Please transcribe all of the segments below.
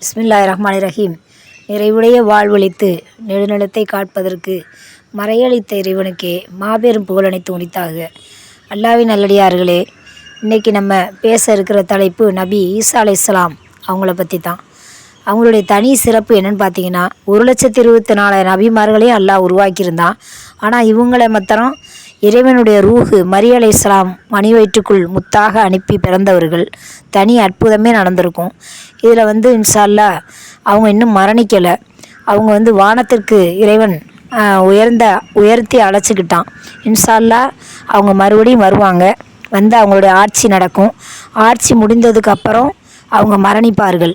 பிஸ்மில்லாய் ரஹ்மான் ரஹீம் நிறைவுடைய வாழ்வழித்து நெடுநிலத்தை காட்பதற்கு மறையளித்த இறைவனுக்கே மாபெரும் புகழனைத்து உரித்தாக அல்லாவின் நல்லடியார்களே இன்றைக்கி நம்ம பேச இருக்கிற தலைப்பு நபி ஈசா அலைஹிஸ்ஸலாம் அவங்கள பற்றி தான் அவங்களுடைய தனி சிறப்பு என்னென்னு பார்த்தீங்கன்னா ஒரு லட்சத்தி இருபத்தி நாலாயிரம் நபிமார்களையும் அல்லாஹ் உருவாக்கியிருந்தான். ஆனால் இவங்களை மாத்திரம் இறைவனுடைய ரூஹு மரிய இஸ்லாம் மணி வயிற்றுக்குள் முத்தாக அனுப்பி பிறந்தவர்கள். தனி அற்புதமே நடந்திருக்கும். இதில் வந்து இன்ஷா அவங்க இன்னும் மரணிக்கலை. அவங்க வந்து வானத்திற்கு இறைவன் உயர்ந்த உயர்த்தி அழைச்சிக்கிட்டான். இன்ஷால்லா அவங்க மறுபடியும் வருவாங்க. வந்து அவங்களுடைய ஆட்சி நடக்கும். ஆட்சி முடிந்ததுக்கு அப்புறம் அவங்க மரணிப்பார்கள்.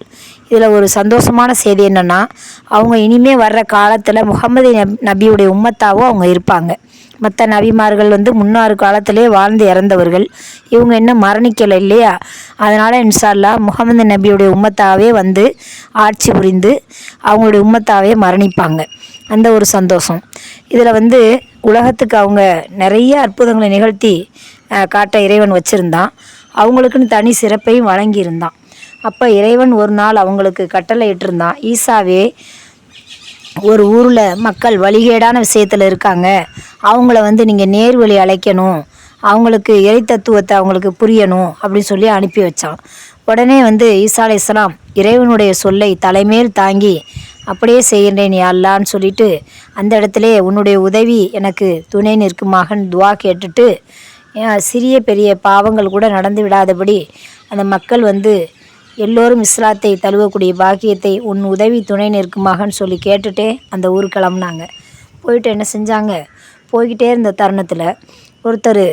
இதில் ஒரு சந்தோஷமான செய்தி என்னென்னா அவங்க இனிமே வர்ற காலத்தில் முகமது நபியுடைய உம்மத்தாவும் அவங்க இருப்பாங்க. மற்ற நபிமார்கள் வந்து முன்னாறு காலத்திலே வாழ்ந்து இறந்தவர்கள். இவங்க இன்னும் மரணிக்கலை இல்லையா? அதனால் இன்ஷா முகமது நபியுடைய உம்மத்தாவே வந்து ஆட்சி புரிந்து அவங்களுடைய உம்மத்தாவே மரணிப்பாங்க. அந்த ஒரு சந்தோஷம். இதில் வந்து உலகத்துக்கு அவங்க நிறைய அற்புதங்களை நிகழ்த்தி காட்ட இறைவன் வச்சுருந்தான். அவங்களுக்குன்னு தனி சிறப்பையும் வழங்கியிருந்தான். அப்போ இறைவன் ஒரு நாள் அவங்களுக்கு கட்டளை இட்டிருந்தான். ஈசாவே ஒரு ஊரில் மக்கள் வழிகேடான விஷயத்தில் இருக்காங்க. அவங்கள வந்து நீங்கள் நேர்வழி அழைக்கணும். அவங்களுக்கு இறை தத்துவத்தை அவங்களுக்கு புரியணும் அப்படின்னு சொல்லி அனுப்பி வச்சான். உடனே வந்து ஈசா இஸ்லாம் இறைவனுடைய சொல்லை தலைமேல் தாங்கி அப்படியே செய்கின்றேன் யா அல்லான்னு சொல்லிட்டு அந்த இடத்துல உன்னுடைய உதவி எனக்கு துணை நிற்குமாகன்னு துவா கேட்டுட்டு சிறிய பெரிய பாவங்கள் கூட நடந்து விடாதபடி அந்த மக்கள் வந்து எல்லோரும் இஸ்லாத்தை தழுவக்கூடிய பாக்கியத்தை உன் உதவி துணை நிற்குமாகன்னு சொல்லி கேட்டுகிட்டே அந்த ஊர் கிளம்புனாங்க. போயிட்டு என்ன செஞ்சாங்க? போய்கிட்டே இருந்த தருணத்தில் ஒருத்தர்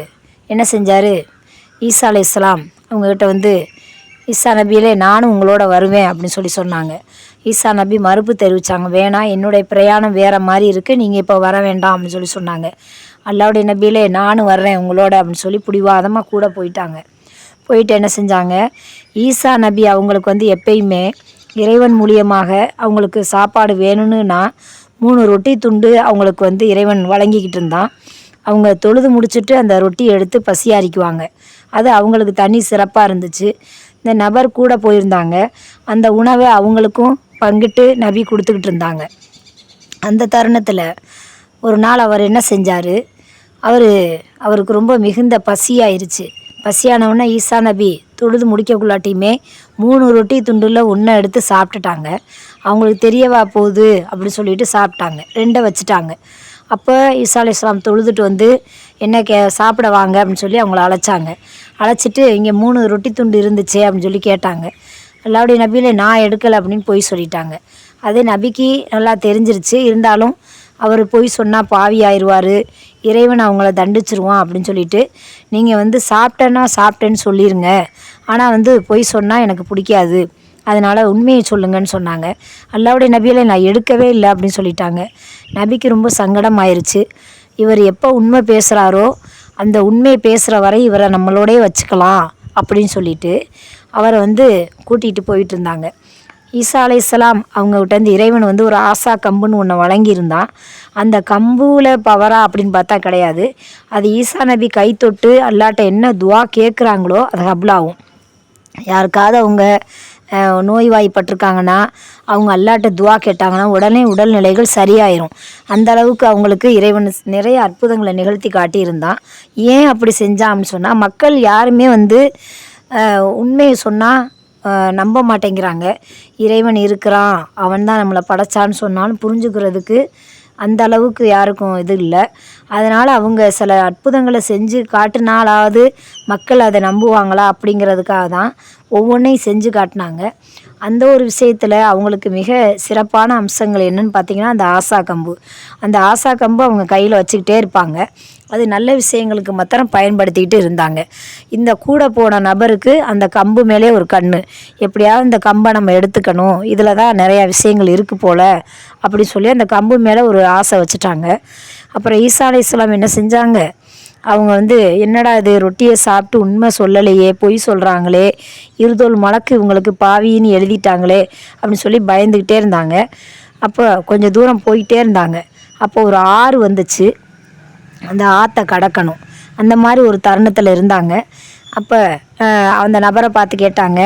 என்ன செஞ்சார்? ஈசா அலை இஸ்லாம் அவங்கக்கிட்ட வந்து ஈசா நபியிலே நானும் உங்களோட வருவேன் அப்படின்னு சொல்லி சொன்னாங்க. ஈசா நபி மறுப்பு தெரிவித்தாங்க வேணாம் என்னுடைய பிரயாணம் வேறு மாதிரி இருக்குது நீங்கள் இப்போ வர வேண்டாம் அப்படின்னு சொல்லி சொன்னாங்க. அல்லாவுடைய நபியிலே நானும் வர்றேன் உங்களோட அப்படின்னு சொல்லி பிடிவாதமாக கூட போயிட்டாங்க. போயிட்டு என்ன செஞ்சாங்க? ஈசா நபி அவங்களுக்கு வந்து எப்பயுமே இறைவன் மூலியமாக அவங்களுக்கு சாப்பாடு வேணும்னுனா மூணு ரொட்டி துண்டு அவங்களுக்கு வந்து இறைவன் வழங்கிக்கிட்டு இருந்தான். அவங்க தொழுது முடிச்சுட்டு அந்த ரொட்டி எடுத்து பசியாரிக்குவாங்க அது அவங்களுக்கு தனி சிறப்பாக இருந்துச்சு. இந்த நபர் கூட போயிருந்தாங்க. அந்த உணவை அவங்களுக்கும் பங்கிட்டு நபி கொடுத்துக்கிட்டு இருந்தாங்க. அந்த தருணத்தில் ஒரு நாள் அவர் என்ன செஞ்சார்? அவர் அவருக்கு ரொம்ப மிகுந்த பசியாயிருச்சு. பசியானவன ஈசா நபி தொழுது முடிக்கக்குள்ளாட்டியுமே மூணு ரொட்டி துண்டுல ஒன்றை எடுத்து சாப்பிட்டுட்டாங்க. அவங்களுக்கு தெரியவா போகுது அப்படின்னு சொல்லிட்டு சாப்பிட்டாங்க. ரெண்டை வச்சுட்டாங்க. அப்போ ஈசா அலி இஸ்லாம் தொழுதுட்டு வந்து என்ன கே சாப்பிட வாங்க அப்படின்னு சொல்லி அவங்கள அழைச்சாங்க. அழைச்சிட்டு இங்கே மூணு ரொட்டி துண்டு இருந்துச்சே அப்படின்னு சொல்லி கேட்டாங்க. அல்லாவுடைய நபியில் நான் எடுக்கலை அப்படின்னு பொய் சொல்லிட்டாங்க. அதே நபிக்கு நல்லா தெரிஞ்சிருச்சு. இருந்தாலும் அவர் பொய் சொன்னால் பாவி ஆயிடுவார் இறைவன் அவங்கள தண்டிச்சிருவான் அப்படின்னு சொல்லிட்டு நீங்கள் வந்து சாப்பிட்டேன்னா சாப்பிட்டேன்னு சொல்லிடுங்க ஆனால் வந்து பொய் சொன்னால் எனக்கு பிடிக்காது. அதனால் உண்மையை சொல்லுங்கன்னு சொன்னாங்க. அல்லாவுடைய நபியில் நான் எடுக்கவே இல்லை அப்படின்னு சொல்லிட்டாங்க. நபிக்கு ரொம்ப சங்கடம் ஆயிடுச்சு இவர் எப்போ உண்மை பேசுகிறாரோ அந்த உண்மையை பேசுகிற வரை இவரை நம்மளோடய வச்சுக்கலாம் அப்படின்னு சொல்லிட்டு அவரை வந்து கூட்டிகிட்டு போயிட்டு இருந்தாங்க. ஈசா அலைஹிஸ்ஸலாம் அவங்ககிட்டேருந்து இறைவன் வந்து ஒரு ஆசா கம்புன்னு ஒன்று வழங்கியிருந்தான். அந்த கம்புல பவரா அப்படின்னு பார்த்தா கிடையாது. அது ஈசா நபி கை தொட்டு அல்லாட்ட என்ன துவா கேட்குறாங்களோ அது ஹப்லாகும் யாருக்காவது அவங்க நோய்வாய்ப்பட்டிருக்காங்கன்னா அவங்க அல்லாட்ட துவா கேட்டாங்கன்னா உடனே உடல்நிலைகள் சரியாயிரும். அந்த அளவுக்கு அவங்களுக்கு இறைவன் நிறைய அற்புதங்களை நிகழ்த்தி காட்டியிருந்தான். ஏன் அப்படி செஞ்சான் அப்படின்னு சொன்னால் மக்கள் யாருமே வந்து உண்மையை சொன்னால் நம்ப மாட்டேங்கிறாங்க. இறைவன் இருக்கிறான். அவன் தான் நம்மளை படைச்சான்னு சொன்னாலும் புரிஞ்சுக்கிறதுக்கு அந்த அளவுக்கு யாருக்கும் இது இல்லை. அதனால் அவங்க சில அற்புதங்களை செஞ்சு காட்டினாலாவது மக்கள் அதை நம்புவாங்களா அப்படிங்கிறதுக்காக தான் ஒவ்வொன்றையும் செஞ்சு காட்டினாங்க. அந்த ஒரு விஷயத்தில் அவங்களுக்கு மிக சிறப்பான அம்சங்கள் என்னன்னு பார்த்தீங்கன்னா அந்த ஆசா கம்பு. அந்த ஆசா கம்பு அவங்க கையில் வச்சுக்கிட்டே இருப்பாங்க. அது நல்ல விஷயங்களுக்கு மாத்திரம் பயன்படுத்திக்கிட்டு இருந்தாங்க. இந்த கூட போன நபருக்கு அந்த கம்பு மேலே ஒரு கண் எப்படியாவது இந்த கம்பை நம்ம எடுத்துக்கணும். இதில் தான் நிறையா விஷயங்கள் இருக்குது போல் அப்படி சொல்லி அந்த கம்பு மேலே ஒரு ஆசை வச்சுட்டாங்க. அப்புறம் ஈசா அலை இஸ்லாம் என்ன செஞ்சாங்க? அவங்க வந்து என்னடா இது ரொட்டியை சாப்பிட்டு உண்மை சொல்லலையே பொய் சொல்கிறாங்களே இருதோல் மலக்கு இவங்களுக்கு பாவின்னு எழுதிட்டாங்களே அப்படின்னு சொல்லி பயந்துக்கிட்டே இருந்தாங்க. அப்போ கொஞ்சம் தூரம் போயிட்டே இருந்தாங்க. அப்போ ஒரு ஆறு வந்துச்சு. அந்த ஆற்றை கடக்கணும். அந்த மாதிரி ஒரு தருணத்தில் இருந்தாங்க. அப்போ அந்த நபரை பார்த்து கேட்டாங்க.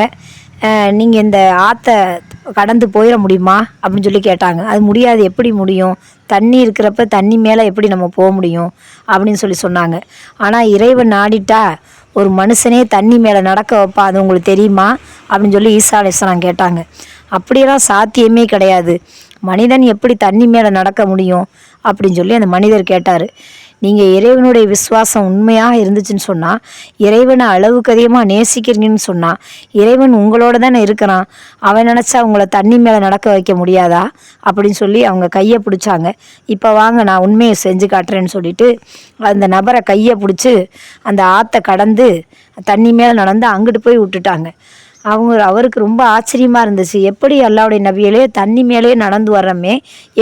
நீங்கள் இந்த ஆற்றை கடந்து போயிட முடியுமா அப்படின்னு சொல்லி கேட்டாங்க. அது முடியாது எப்படி முடியும்? தண்ணி இருக்கிறப்ப தண்ணி மேலே எப்படி நம்ம போக முடியும்? அப்படின்னு சொல்லி சொன்னாங்க. ஆனால் இறைவன் நாடிட்டா ஒரு மனுஷனே தண்ணி மேலே நடக்க வைப்பா அது உங்களுக்கு தெரியுமா? அப்படின்னு சொல்லி ஈசா அலிஸ்லாம் கேட்டாங்க. அப்படியெல்லாம் சாத்தியமே கிடையாது. மனிதன் எப்படி தண்ணி மேலே நடக்க முடியும்? அப்படின்னு சொல்லி அந்த மனிதர் கேட்டார். நீங்கள் இறைவனுடைய விசுவாசம் உண்மையாக இருந்துச்சுன்னு சொன்னால் இறைவனை அளவுக்கு அதிகமாக நேசிக்கிறீங்கன்னு சொன்னால் இறைவன் உங்களோட தானே இருக்கிறான். அவன் நினச்சா உங்களை தண்ணி மேலே நடக்க வைக்க முடியாதா? அப்படின்னு சொல்லி அவங்க கையை பிடிச்சாங்க. இப்போ வாங்க நான் உண்மையை செஞ்சு காட்டுறேன்னு சொல்லிட்டு அந்த நபரை கையை பிடிச்சி அந்த ஆற்றை கடந்து தண்ணி மேலே நடந்து அங்கிட்டு போய் விட்டுட்டாங்க. அவங்க அவருக்கு ரொம்ப ஆச்சரியமாக இருந்துச்சு. எப்படி அல்லாவுடைய நபியிலே தண்ணி மேலே நடந்து வர்றோமே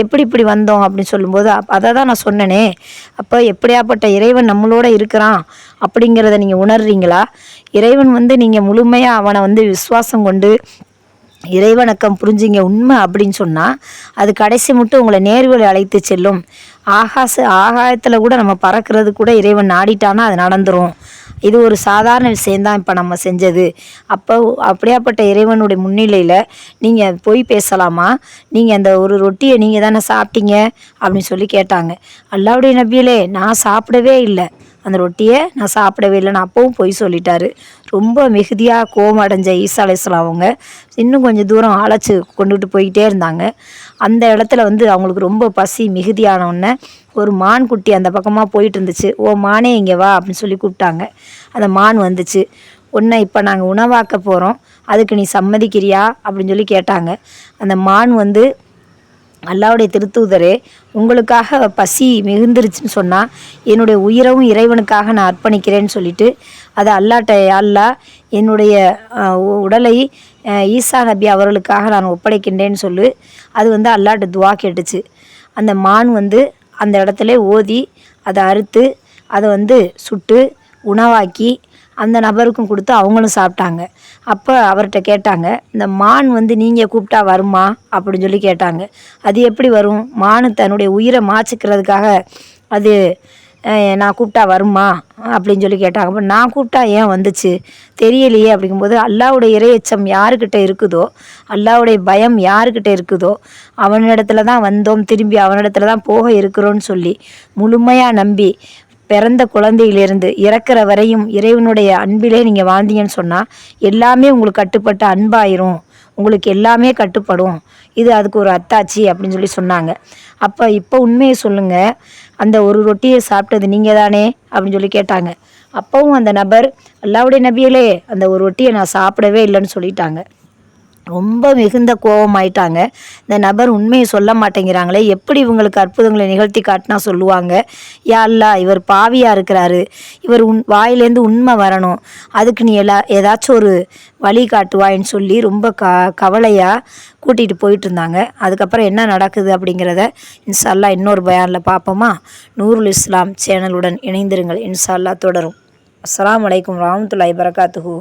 எப்படி இப்படி வந்தோம் அப்படின்னு சொல்லும்போது அப் அதை தான் நான் சொன்னனே. அப்போ எப்படியாப்பட்ட இறைவன் நம்மளோட இருக்கிறான் அப்படிங்கிறத நீங்கள் உணர்றீங்களா? இறைவன் வந்து நீங்கள் முழுமையாக அவனை வந்து விசுவாசம் கொண்டு இறைவணக்கம் புரிஞ்சிங்க உண்மை அப்படின்னு சொன்னால் அது கடைசி மட்டும் உங்களை நேர்வழி அழைத்து செல்லும். ஆகாச ஆகாயத்தில் கூட நம்ம பறக்கிறது கூட இறைவன் நாடிட்டானா அது நடந்துடும் இது ஒரு சாதாரண விஷயந்தான் இப்போ நம்ம செஞ்சது. அப்போ அப்படியாப்பட்ட இறைவனுடைய முன்னிலையில் நீங்கள் போய் பேசலாமா? நீங்கள் அந்த ஒரு ரொட்டியை நீங்கள் தானே சாப்பிட்டீங்க அப்படின்னு சொல்லி கேட்டாங்க. அல்லாவுடைய நபியிலே நான் சாப்பிடவே இல்லை. அந்த ரொட்டியை நான் சாப்பிடவே இல்லைன்னு அப்பவும் பொய் சொல்லிட்டாரு. ரொம்ப மிகுதியாக கோவம் அடைஞ்ச ஈசா அவங்க. இன்னும் கொஞ்சம் தூரம் அழைச்சி கொண்டுகிட்டு போய்கிட்டே இருந்தாங்க. அந்த இடத்துல வந்து அவங்களுக்கு ரொம்ப பசி மிகுதியான உடனே ஒரு மான் குட்டி அந்த பக்கமாக போயிட்டு இருந்துச்சு. ஓ மானே இங்கே வா அப்படின்னு சொல்லி கூப்பிட்டாங்க. அந்த மான் வந்துச்சு. உன்னை இப்போ நாங்கள் உணவாக்க போகிறோம் அதுக்கு நீ சம்மதிக்கிறியா? அப்படின்னு சொல்லி கேட்டாங்க. அந்த மான் வந்து அல்லாவுடைய திருத்தூதரே உங்களுக்காக பசி மிகுந்துருச்சுன்னு சொன்னால் என்னுடைய உயிரவும் இறைவனுக்காக நான் அர்ப்பணிக்கிறேன்னு சொல்லிட்டு அதை அல்லாட்ட அல்லா என்னுடைய உ- உடலை ஈசா நபி அவர்களுக்காக நான் ஒப்படைக்கின்றேன்னு சொல்லி அது வந்து அல்லாட்ட துவா கேட்டுச்சு. அந்த மான் வந்து அந்த இடத்துல ஓதி அதை அறுத்து அதை வந்து சுட்டு உணவாக்கி அந்த நபருக்கும் கொடுத்து அவங்களும் சாப்பிட்டாங்க. அப்போ அவர்கிட்ட கேட்டாங்க இந்த மான் வந்து நீங்கள் கூப்பிட்டா வருமா? அப்படின்னு சொல்லி கேட்டாங்க. அது எப்படி வரும்? மானு தன்னுடைய உயிரை மாச்சிக்கிறதுக்காக அது நான் கூப்பிட்டா வருமா? அப்படின்னு சொல்லி கேட்டாங்க. அப்போ நான் கூப்பிட்டா ஏன் வந்துச்சு? தெரியலையே. அப்படிங்கும்போது அல்லாவுடைய இறையச்சம் யாருக்கிட்ட இருக்குதோ அல்லாவுடைய பயம் யாருக்கிட்ட இருக்குதோ அவனிடத்துல தான் வந்தோம். திரும்பி அவனிடத்துல தான் போக இருக்கிறோன்னு சொல்லி முழுமையாக நம்பி பிறந்த குழந்தையிலிருந்து இறக்குற வரையும் இறைவனுடைய அன்பிலே நீங்கள் வாழ்ந்தீங்கன்னு சொன்னால் எல்லாமே உங்களுக்கு கட்டுப்பட்ட அன்பாயிரும். உங்களுக்கு எல்லாமே கட்டுப்படும். இது அதுக்கு ஒரு அத்தாச்சி அப்படின்னு சொல்லி சொன்னாங்க. அப்போ இப்போ உண்மையை சொல்லுங்கள் அந்த ஒரு ரொட்டியை சாப்பிட்டது நீங்கள் தானே அப்படின்னு சொல்லி கேட்டாங்க. அப்பவும் அந்த நபர் அல்லாவுடைய நபியிலே அந்த ஒரு ரொட்டியை நான் சாப்பிடவே இல்லைன்னு சொல்லிட்டாங்க. ரொம்ப மிகுந்த கோபமாயிட்டாங்க. இந்த நபர் உண்மையை சொல்ல மாட்டேங்கிறாங்களே எப்படி இவங்களுக்கு அற்புதங்களை நிகழ்த்தி காட்டினா சொல்லுவாங்க? யா இவர் பாவியாக இருக்கிறாரு. இவர் உன் வாயிலேருந்து உண்மை வரணும். அதுக்கு நீ எல்லா ஏதாச்சும் ஒரு வழி காட்டுவாயின்னு சொல்லி ரொம்ப க கவலையாக கூட்டிகிட்டு போயிட்டு இருந்தாங்க அதுக்கப்புறம் என்ன நடக்குது அப்படிங்கிறத இன்ஷா அல்லாஹ் இன்னொரு பயானில் பார்ப்போமா நூருல் இஸ்லாம் சேனலுடன் இணைந்திருங்கள். இன்ஷா அல்லாஹ் தொடரும். அஸ்லாம் அலைக்கும் ராமத்துல்லாய் பரகாத்துஹூ